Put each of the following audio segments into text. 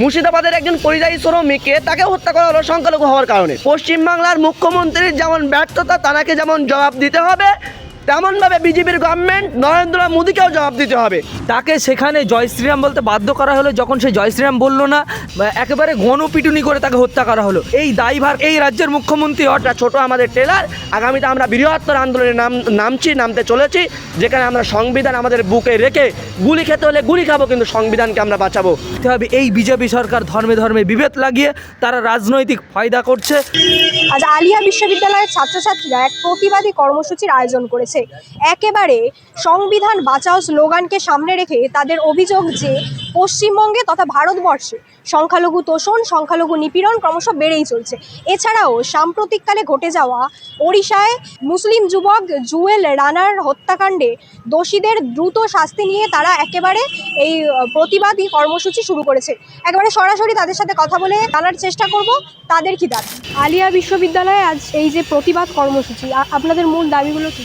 মুর্শিদাবাদের একজন পরিযায়ী শ্রমিককে তাকে হত্যা করা হলো সংখ্যালঘু হওয়ার কারণে। পশ্চিমবাংলার মুখ্যমন্ত্রীর যেমন ব্যর্থতা তাকে যেমন জবাব দিতে হবে তেমনভাবে বিজেপির গভর্নমেন্ট নরেন্দ্র মোদীকেও জবাব দিতে হবে। তাকে সেখানে জয় শ্রীরাম বলতে বাধ্য করা হলো যখন সে জয় শ্রীরাম বলল না একেবারে গণপিটুনি করে তাকে হত্যা করা হলো। এই দায়ভার এই রাজ্যের মুখ্যমন্ত্রী অর্থাৎ ছোট আমাদের ট্রেলার আগামীতে আমরা বৃহত্তর আন্দোলনে নাম নামছি নামতে চলেছি যেখানে আমরা সংবিধান আমাদের বুকে রেখে গুলি খেতে হলে গুলি খাব কিন্তু সংবিধানকে আমরা বাঁচাবো। হবে এই বিজেপি সরকার ধর্মে ধর্মে বিভেদ লাগিয়ে তারা রাজনৈতিক ফায়দা করছে। আজ আলিয়া বিশ্ববিদ্যালয়ের ছাত্রছাত্রীরা এক প্রতিবাদী কর্মসূচির আয়োজন করেছে। একেবারে সংবিধান বাঁচাও স্লোগানকে সামনে রেখে তাদের অভিযোগ যে পশ্চিমবঙ্গে তথা ভারতবর্ষে সংখ্যালঘু তোষণ, সংখ্যালঘু নিপীড়ন ক্রমশ বেড়েই চলছে। এছাড়াও সাম্প্রতিককালে ঘটে যাওয়া ওড়িশায় মুসলিম যুবক জুয়েল রানার হত্যাকাণ্ডে দোষীদের দ্রুত শাস্তি নিয়ে তারা একেবারে এই প্রতিবাদী কর্মসূচি শুরু করেছে। একেবারে সরাসরি তাদের সাথে কথা বলে জানার চেষ্টা করব। তাদের কি দাবি? আলিয়া বিশ্ববিদ্যালয়ে আজ এই যে প্রতিবাদ কর্মসূচি আপনাদের মূল দাবিগুলো কি?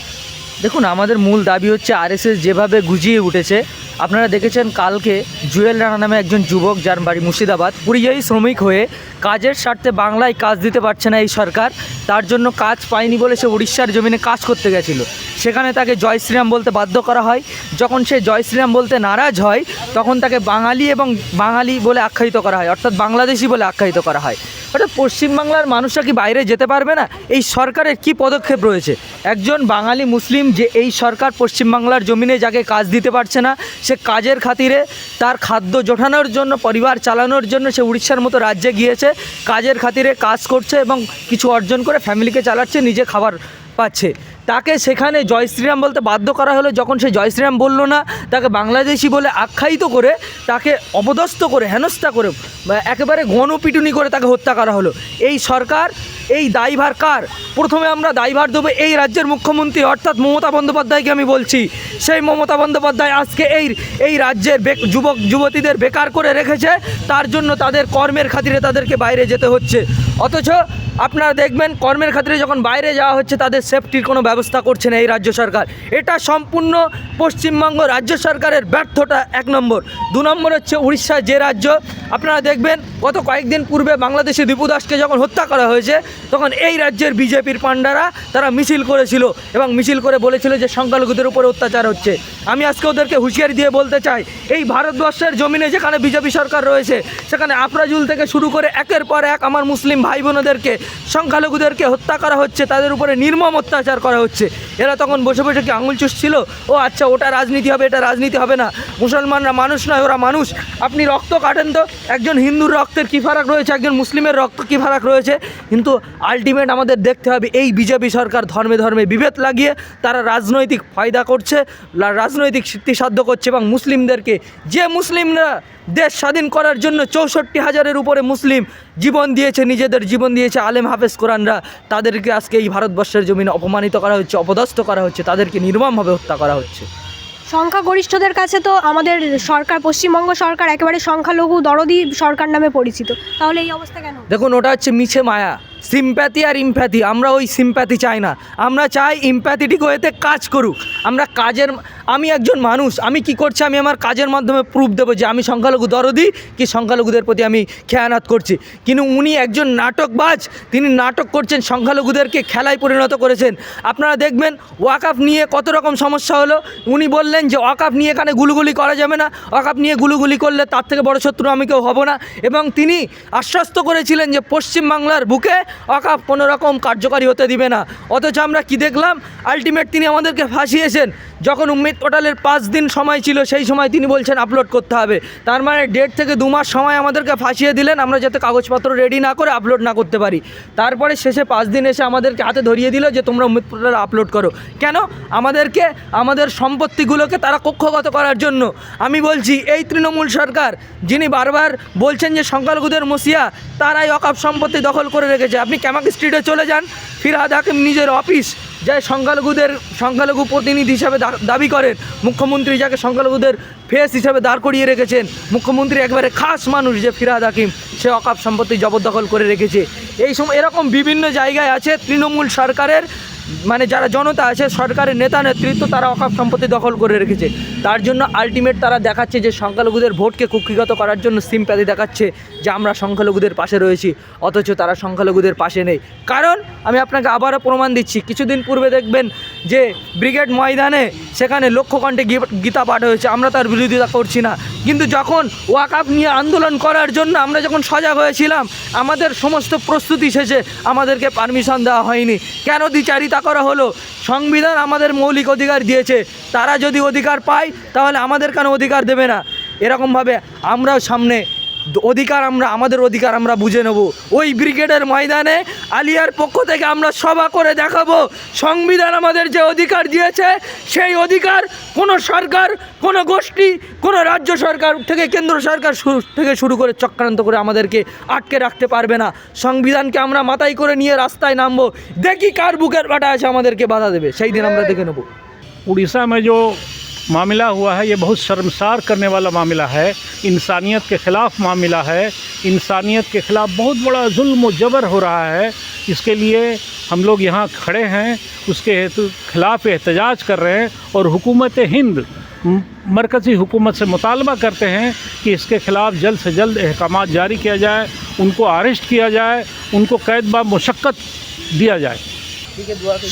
দেখুন, আমাদের মূল দাবি হচ্ছে আরএসএস যেভাবে গুজিয়ে উঠেছে। আপনারা দেখেছেন কালকে জুয়েল রানা নামে একজন যুবক যার বাড়ি মুর্শিদাবাদ, পরিযায়ী শ্রমিক হয়ে কাজের স্বার্থে বাংলায় কাজ দিতে পারছে না এই সরকার, তার জন্য কাজ পায়নি বলে সে উড়িষ্যার জমিনে কাজ করতে গেছিল। সেখানে তাকে জয় শ্রীরাম বলতে বাধ্য করা হয়। যখন সে জয় শ্রীরাম বলতে নারাজ হয়, তখন তাকে বাঙালি এবং বাঙালি বলে আখ্যায়িত করা হয়, অর্থাৎ বাংলাদেশি বলে আখ্যায়িত করা হয়। অর্থাৎ পশ্চিমবাংলার মানুষরা কি বাইরে যেতে পারবে না? এই সরকারের কি পদক্ষেপ রয়েছে? একজন বাঙালি মুসলিম যে এই সরকার পশ্চিমবাংলার জমিনে যাকে কাজ দিতে পারছে না, সে কাজের খাতিরে তার খাদ্য জোটানোর জন্য, পরিবার চালানোর জন্য সে উড়িষ্যার মতো রাজ্যে গিয়েছে, কাজের খাতিরে কাজ করছে এবং কিছু অর্জন করে ফ্যামিলিকে চালাচ্ছে, নিজে খাবার পাচ্ছে। তাকে সেখানে জয় শ্রীরাম বলতে বাধ্য করা হলো। যখন সে জয় শ্রীরাম বলল না, তাকে বাংলাদেশি বলে আখ্যায়িত করে, তাকে অপদস্থ করে, হেনস্থা করে একেবারে গণপিটুনি করে তাকে হত্যা করা হলো। এই সরকার, এই দায়ভার কার? প্রথমে আমরা দায়ভার দেবো এই রাজ্যের মুখ্যমন্ত্রী, অর্থাৎ মমতা বন্দ্যোপাধ্যায়কে আমি বলছি। সেই মমতা বন্দ্যোপাধ্যায় আজকে এই এই রাজ্যের যুবক, যুবতীদের বেকার করে রেখেছে। তার জন্য তাদের কর্মের খাতিরে তাদেরকে বাইরে যেতে হচ্ছে। অথচ আপনারা দেখবেন কর্মের খাতিরে যখন বাইরে যাওয়া হচ্ছে, তাদের সেফটির কোনো ব্যবস্থা করছে না এই রাজ্য সরকার। এটা সম্পূর্ণ পশ্চিমবঙ্গ রাজ্য সরকারের ব্যর্থতা এক নম্বর। দু নম্বর হচ্ছে উড়িষ্যা যে রাজ্য, আপনারা দেখবেন গত কয়েকদিন পূর্বে বাংলাদেশে দীপু দাসকে যখন হত্যা করা হয়েছে, তখন এই রাজ্যের বিজেপির পান্ডারা তারা মিছিল করেছিল এবং মিছিল করে বলেছিল যে সংখ্যালঘুদের উপরে অত্যাচার হচ্ছে। আমি আজকে ওদেরকে হুঁশিয়ারি দিয়ে বলতে চাই, এই ভারতবর্ষের জমিনে যেখানে বিজেপি সরকার রয়েছে, সেখানে আফরাজুল থেকে শুরু করে একের পর এক আমার মুসলিম ভাই বোনদেরকে সংখ্যালঘুদেরকে হত্যা করা হচ্ছে, তাদের উপরে নির্মম অত্যাচার করা হচ্ছে। এরা তখন বসে বসে কি আঙুল চুষছিল? ও আচ্ছা ওটা রাজনীতি হবে, এটা রাজনীতি হবে না। মুসলমানরা মানুষ নয়, ওরা মানুষ। আপনি রক্ত কাটেন তো। একজন হিন্দুর রক্তের কী ফারাক রয়েছে? একজন মুসলিমের রক্ত কী ফারাক রয়েছে? কিন্তু আলটিমেট আমাদের দেখতে হবে, এই বিজেপি সরকার ধর্মে ধর্মে বিভেদ লাগিয়ে তারা রাজনৈতিক ফায়দা করছে রাজনৈতিক সিদ্ধিসাধ্য করছে এবং মুসলিমদেরকে, যে মুসলিমরা দেশ স্বাধীন করার জন্য চৌষট্টি হাজারের উপরে মুসলিম জীবন দিয়েছে নিজেদের জীবন দিয়েছে আলেম হাফেজ কোরআনরা। তাদেরকে আজকে এই ভারতবর্ষের জমিনে অপমানিত করা হচ্ছে অপদস্থ করা হচ্ছে তাদেরকে নির্মমভাবে হত্যা করা হচ্ছে। সংখ্যাগরিষ্ঠদের কাছে তো আমাদের সরকার পশ্চিমবঙ্গ সরকার একেবারে সংখ্যালঘু দরদি সরকার নামে পরিচিত। তাহলে এই অবস্থা কেন? দেখুন ওটা হচ্ছে মিছে মায়া। সিম্প্যাথি আর ইমপ্যাথি আমরা ওই সিম্প্যাথি চাই না। আমরা চাই ইমপ্যাথেটিক ওয়েতে কাজ করুক। আমরা কাজের, আমি একজন মানুষ, আমি কি করছি? আমি আমার কাজের মাধ্যমে প্রুফ দেবো যে আমি সংখ্যালঘু দরদি কি সংখ্যালঘুদের প্রতি আমি খেয়ানাত করছি। কিন্তু উনি একজন নাটকবাজ, তিনি নাটক করছেন, সংখ্যালঘুদেরকে খেলায় পরিণত করেছেন। আপনারা দেখবেন ওয়াকাফ নিয়ে কত রকম সমস্যা হলো। উনি বললেন যে ওয়াকাফ নিয়ে এখানে গুলুগুলি করা যাবে না। ওয়াকাফ নিয়ে গুলুগুলি করলে তার থেকে বড় শত্রু আমি কেউ হব না। এবং তিনি আশ্বস্ত করেছিলেন যে, পশ্চিমবাংলার বুকে ওয়াকাফ কোনো রকম কার্যকারী হতে দিবে না। অথচ আমরা কি দেখলাম? আলটিমেট তিনি আমাদেরকে ফাঁসিয়েছেন। যখন উম্মিদ পোর্টালের পাঁচ দিন সময় ছিল, সেই সময় তিনি বলছেন, আপলোড করতে হবে। তার মানে দেড় থেকে দু মাস সময় আমাদেরকে ফাঁসিয়ে দিলেন, আমরা যাতে কাগজপত্র রেডি না করে আপলোড না করতে পারি। তারপরে শেষে পাঁচ দিন এসে আমাদেরকে হাতে ধরিয়ে দিল যে, তোমরা উম্মিদ পোর্টালে আপলোড করো। কেন? আমাদেরকে, আমাদের সম্পত্তিগুলোকে তারা কক্ষগত করার জন্য। আমি বলছি, এই তৃণমূল সরকার, যিনি বারবার বলছেন যে, সংখ্যালঘুদের মসিয়া, তারাই অকাপ সম্পত্তি দখল করে রেখেছে। আপনি ক্যামাক স্ট্রিটে চলে যান, ফিরহাদ হাকিম নিজের অফিস যাই সংখ্যালঘুদের, সংখ্যালঘু প্রতিনিধি হিসাবে দাবি করেন। মুখ্যমন্ত্রী যাকে সংখ্যালঘুদের ফেস হিসাবে দাঁড় করিয়ে রেখেছেন, মুখ্যমন্ত্রী একবারে খাস মানুষ যে ফিরাদ হাকিম, সে অকাপ সম্পত্তি জবরদখল করে রেখেছে। এই সময় এরকম বিভিন্ন জায়গায় আছে তৃণমূল সরকারের মানে যারা জনতা আছে, সরকারের নেতা, নেতৃত্ব, তারা অকাপ সম্পত্তি দখল করে রেখেছে। তার জন্য আলটিমেট তারা দেখাচ্ছে যে সংখ্যালঘুদের ভোটকে কুক্ষিগত করার জন্য সিম্প্যাথি দেখাচ্ছে যে আমরা সংখ্যালঘুদের পাশে রয়েছি, অথচ তারা সংখ্যালঘুদের পাশে নেই। কারণ, আমি আপনাকে আবারও প্রমাণ দিচ্ছি, কিছুদিন পূর্বে দেখবেন যে ব্রিগেড ময়দানে সেখানে লক্ষ্য কণ্ঠে গী- গীতা পাঠ হয়েছে, আমরা তার বিরোধিতা করছি না। কিন্তু যখন ওয়াকাপ নিয়ে আন্দোলন করার জন্য আমরা যখন সজাগ হয়েছিলাম, আমাদের সমস্ত প্রস্তুতি শেষে আমাদেরকে পারমিশন দেওয়া হয়নি। কেন দ্বিচারিতা করা হলো। সংবিধান আমাদের মৌলিক অধিকার দিয়েছে। তারা যদি অধিকার পায়, তাহলে আমাদের কেন অধিকার দেবে না? এরকমভাবে আমরাও সামনে অধিকার আমরা, আমাদের অধিকার আমরা বুঝে নেব। ওই ব্রিগেডের ময়দানে আলিয়ার পক্ষ থেকে আমরা সভা করে দেখাবো। সংবিধান আমাদের যে অধিকার দিয়েছে, সেই অধিকার কোনো সরকার, কোনো গোষ্ঠী, কোনো রাজ্য সরকার থেকে কেন্দ্র সরকার থেকে শুরু করে চক্রান্ত করে আমাদেরকে আটকে রাখতে পারবে না। সংবিধানকে আমরা মাথায় করে নিয়ে রাস্তায় নামবো। দেখি কার বুকের বাটা আছে আমাদেরকে বাধা দেবে। সেই দিন আমরা দেখে নেব। উড়িষ্যা মে मामला हुआ है, ये बहुत शर्मसार करने वाला मामला है। इंसानियत के ख़िलाफ़ मामला है। इंसानियत के ख़िलाफ़ बहुत बड़ा जुल्म जबर हो रहा है। इसके लिए हम लोग यहाँ खड़े हैं, उसके हेतु खिलाफ़ एहतजाज कर रहे हैं और हुकूमत हिंद मरकज़ी हुकूमत से मुतालबा करते हैं कि इसके ख़िलाफ़ जल्द से जल्द अहकाम जारी किया जाए, उनको अरेस्ट किया जाए, उनको कैद बा मुशक्क़त दिया जाए।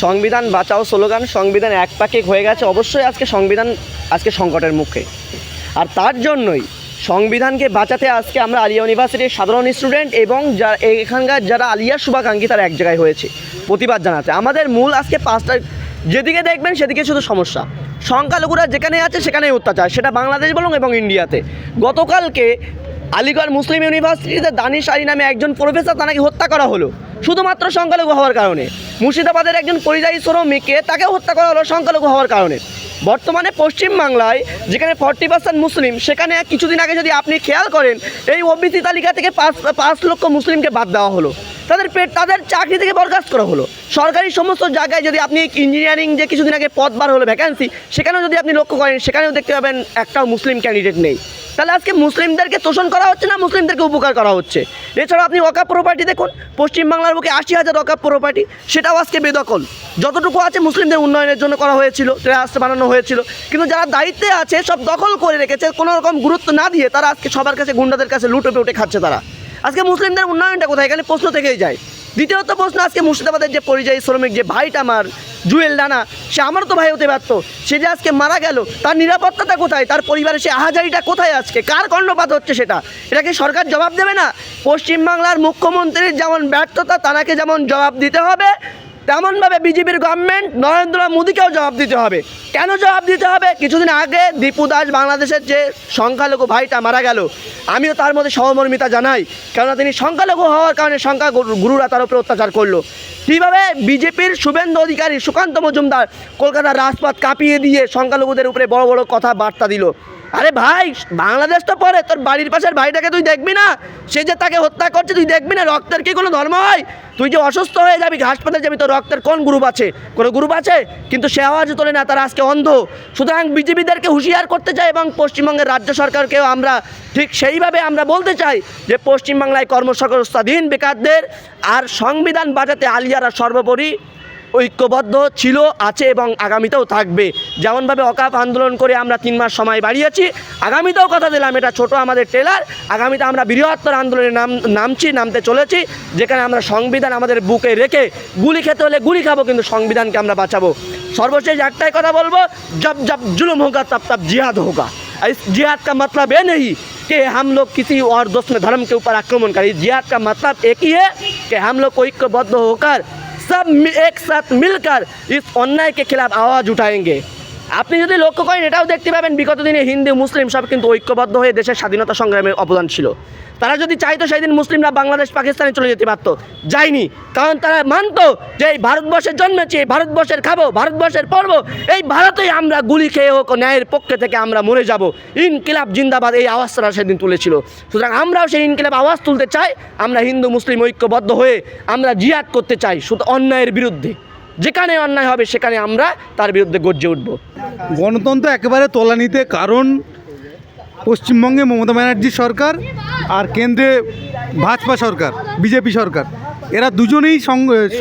সংবিধান বাঁচাও স্লোগান, সংবিধান এক পাকে হয়ে গেছে। অবশ্যই আজকে সংবিধান, আজকে সংকটের মুখে। আর তার জন্যই সংবিধানকে বাঁচাতে আজকে আমরা আলিয়া ইউনিভার্সিটির সাধারণ স্টুডেন্ট এবং যা, এখানকার যারা আলিয়া শুভাকাঙ্ক্ষী তারা এক জায়গায় হয়েছে। প্রতিবাদ জানাতে। আমাদের মূল আজকে পাঁচটা, যেদিকে দেখবেন সেদিকে শুধু সমস্যা। সংখ্যালঘুরা যেখানে আছে সেখানেই অত্যাচার। সেটা বাংলাদেশ বলুন এবং ইন্ডিয়াতে। গতকালকে আলিগড় মুসলিম ইউনিভার্সিটিতে দানিশ আলী নামে একজন প্রফেসর তাকে হত্যা করা হলো। শুধুমাত্র সংখ্যালঘু হওয়ার কারণে। মুর্শিদাবাদের একজন পরিযায়ী শ্রমিককে তাকে হত্যা করা হলো সংখ্যালঘু হওয়ার কারণে। বর্তমানে পশ্চিমবাংলায় যেখানে ফর্টি পার্সেন্ট মুসলিম, সেখানে কিছুদিন আগে যদি আপনি খেয়াল করেন, এই ওবিসি তালিকা থেকে পাঁচ পাঁচ লক্ষ মুসলিমকে বাদ দেওয়া হলো। তাদের পেট তাদের চাকরি থেকে বরখাস্ত করা হলো। সরকারি সমস্ত জায়গায় যদি আপনি ইঞ্জিনিয়ারিং যে কিছুদিন আগে পদ বার হলো ভ্যাকান্সি সেখানেও যদি আপনি লক্ষ্য করেন, সেখানেও দেখতে পাবেন একটাও মুসলিম ক্যান্ডিডেট নেই। তাহলে আজকে মুসলিমদেরকে তোষণ করা হচ্ছে না? মুসলিমদেরকে উপকার করা হচ্ছে? এছাড়া আপনি অকাপ প্রপার্টি দেখুন, পশ্চিমবাংলার বুকে আশি হাজার অকাপ প্রপার্টি সেটাও আজকে বেদখল। যতটুকু আছে মুসলিমদের উন্নয়নের জন্য করা হয়েছিল রাস্তা বানানো হয়েছিল। কিন্তু যারা দায়িত্বে আছে, সব দখল করে রেখেছে, কোনো রকম গুরুত্ব না দিয়ে তারা আজকে সবার কাছে গুন্ডাদের কাছে লুটে পেটে খাচ্ছে তারা। আজকে মুসলিমদের উন্নয়নটা কোথায়? এখানে প্রশ্ন থেকেই যায়। দ্বিতীয়ত প্রশ্ন আজকে মুর্শিদাবাদের যে পরিযায়ী শ্রমিক, যে ভাইটা আমার, জুয়েল ডানা সে আমারও তো ভাই হতে পারতো সে যে আজকে মারা গেল, তার নিরাপত্তাটা কোথায়? তার পরিবারের সে আহাজারিটা কোথায় আজকে? কার কর্ণপাত হচ্ছে সেটা? এটাকে সরকার জবাব দেবে না? পশ্চিমবাংলার মুখ্যমন্ত্রীর যেমন ব্যর্থতা তারাকে যেমন জবাব দিতে হবে তেমনভাবে বিজেপির গভর্নমেন্ট নরেন্দ্র মোদীকেও জবাব দিতে হবে। কেন জবাব দিতে হবে? কিছুদিন আগে দীপু দাস বাংলাদেশের যে সংখ্যালঘু ভাইটা মারা গেল, আমিও তার মধ্যে সহমর্মিতা জানাই। কেননা তিনি সংখ্যালঘু হওয়ার কারণে সংখ্যা গুরু- গুরুরা তার উপরে অত্যাচার করল। কীভাবে বিজেপির শুভেন্দু অধিকারী সুকান্ত মজুমদার কলকাতার রাজপথ কাঁপিয়ে দিয়ে সংখ্যালঘুদের উপরে বড় বড় কথা বার্তা দিল? আরে ভাই, বাংলাদেশ তো পরে, তোর বাড়ির পাশের ভাইটাকে তুই দেখবি না? সে যে তাকে হত্যা করছে, তুই দেখবি না রক্তের কি কোনো ধর্ম হয়? তুই যে অসুস্থ হয়ে যাবি, হাসপাতালে যাবি, তোর রক্তের কোন গ্রুপ আছে? কোনো গ্রুপ আছে? কিন্তু সে আওয়াজ তোলে না, তারা আজকে অন্ধ। সুতরাং বিজেপিদেরকে হুঁশিয়ার করতে চাই এবং পশ্চিমবঙ্গের রাজ্য সরকারকেও আমরা ঠিক সেইভাবে আমরা বলতে চাই যে পশ্চিমবাংলায় কর্মসংস্থাধীন বেকারদের, আর সংবিধান বাঁচাতে আলিয়ারা সর্বোপরি ঐক্যবদ্ধ ছিল আছে এবং আগামীতেও থাকবে যেমনভাবে অকাপ আন্দোলন করে আমরা তিন মাস সময় বাড়িয়েছি আগামীতেও কথা দিলাম এটা ছোট আমাদের ট্রেলার আগামীতে আমরা বৃহত্তর আন্দোলনে নাম নামছি নামতে চলেছি যেখানে আমরা সংবিধান আমাদের বুকে রেখে গুলি খেতে হলে গুলি খাবো কিন্তু সংবিধানকে আমরা বাঁচাবো সর্বশেষ একটাই কথা বলবো जब जब जुल्म होगा तब तब जिहाद होगा और इस जिहाद का मतलब ये नहीं कि हम लोग किसी और दुश्मन धर्म के ऊपर आक्रमण करें जिहाद का मतलब एक ही है कि हम लोग को ऐक्यबद्ध होकर सब एक साथ मिलकर इस अन्याय के खिलाफ आवाज़ उठाएँगे। আপনি যদি লক্ষ্য করেন, এটাও দেখতে পাবেন বিগত দিনে হিন্দু, মুসলিম সব কিন্তু ঐক্যবদ্ধ হয়ে দেশের স্বাধীনতা সংগ্রামে অবদান ছিল। তারা যদি চাইতো সেই দিন মুসলিমরা বাংলাদেশ, পাকিস্তানে চলে যেতে পারতো, যায়নি। কারণ তারা মানতো যে এই ভারতবর্ষের জন্মেছি, এই ভারতবর্ষের খাব, ভারতবর্ষের পর্ব, এই ভারতেই আমরা গুলি খেয়ে হোক, ন্যায়ের পক্ষে থেকে আমরা মরে যাব। ইনকিলাব জিন্দাবাদ এই আওয়াজ তারা সেদিন তুলেছিল। সুতরাং আমরাও সেই ইনকিলাব আওয়াজ তুলতে চাই, আমরা হিন্দু, মুসলিম ঐক্যবদ্ধ হয়ে আমরা জিহাদ করতে চাই শুধু অন্যায়ের বিরুদ্ধে। যেখানে অন্যায় হবে, সেখানে আমরা তার বিরুদ্ধে গর্জে উঠব। গণতন্ত্র একেবারে তলানিতে কারণ, পশ্চিমবঙ্গে মমতা ব্যানার্জি সরকার আর কেন্দ্রে ভাজপা সরকার, বিজেপি সরকার। এরা দুজনেই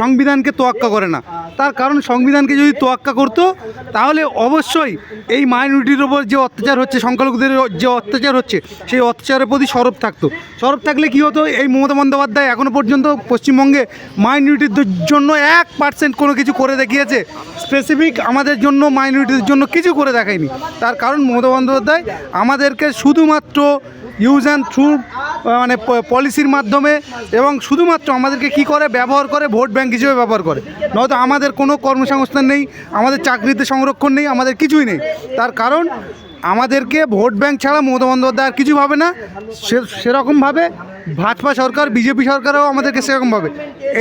সংবিধানকে তোয়াক্কা করে না। তার কারণ সংবিধানকে যদি তোয়াক্কা করতো, তাহলে অবশ্যই এই মাইনরিটির ওপর যে অত্যাচার হচ্ছে, সংখ্যালঘুদের যে অত্যাচার হচ্ছে, সেই অত্যাচারের প্রতি সরব থাকতো। সরব থাকলে কি হতো? এই মমতা বন্দ্যোপাধ্যায় এখনও পর্যন্ত পশ্চিমবঙ্গে মাইনরিটিদের জন্য এক পার্সেন্ট কোনো কিছু করে দেখিয়েছে। স্পেসিফিক আমাদের জন্য মাইনরিটিদের জন্য কিছু করে দেখায়নি। তার কারণ মমতা বন্দ্যোপাধ্যায় আমাদেরকে শুধুমাত্র ইউজ অ্যান্ড থ্রু মানে পলিসির মাধ্যমে এবং শুধুমাত্র আমাদেরকে কি করে? ব্যবহার করে, ভোট ব্যাংক হিসেবে ব্যবহার করে। নয়তো আমাদের কোনো কর্মসংস্থান নেই, আমাদের চাকরিতে সংরক্ষণ নেই, আমাদের কিছুই নেই। তার কারণ, আমাদেরকে ভোট ব্যাংক ছাড়া মমতা বন্দ্যোপাধ্যায় আর কিছু ভাবে না। সেরকমভাবে ভাজপা সরকার, বিজেপি সরকারও আমাদেরকে সেরকমভাবে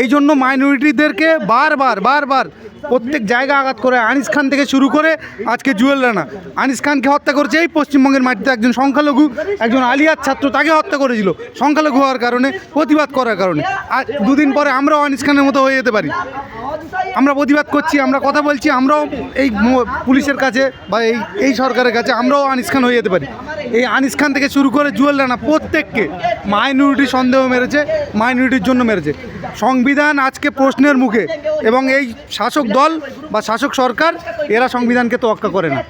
এই জন্য মাইনরিটিদেরকে বারবার বারবার প্রত্যেক জায়গা আঘাত করে। আনিস খান থেকে শুরু করে আজকে জুয়েল রানা। আনিস খানকে হত্যা করেছে, এই পশ্চিমবঙ্গের মাটিতে একজন সংখ্যালঘু, একজন আলিয়ার ছাত্র তাকে হত্যা করেছিল, সংখ্যালঘু হওয়ার কারণে, প্রতিবাদ করার কারণে। আর দুদিন পরে আমরাও আনিস খানের মতো হয়ে যেতে পারি। আমরা প্রতিবাদ করছি, আমরা কথা বলছি, আমরাও এই পুলিশের কাছে বা এই এই সরকারের কাছে আমরাও আনিস খান হয়ে যেতে পারি। এই আনিস খান থেকে শুরু করে জুয়েল রানা প্রত্যেককে মাইনরিটি সন্দেহ মেরেছে, মাইনরিটির জন্য মেরেছে। সংবিধান আজকে প্রশ্নের মুখে এবং এই শাসক দল বা শাসক সরকার, এরা সংবিধানকে তোয়াক্কা করে না।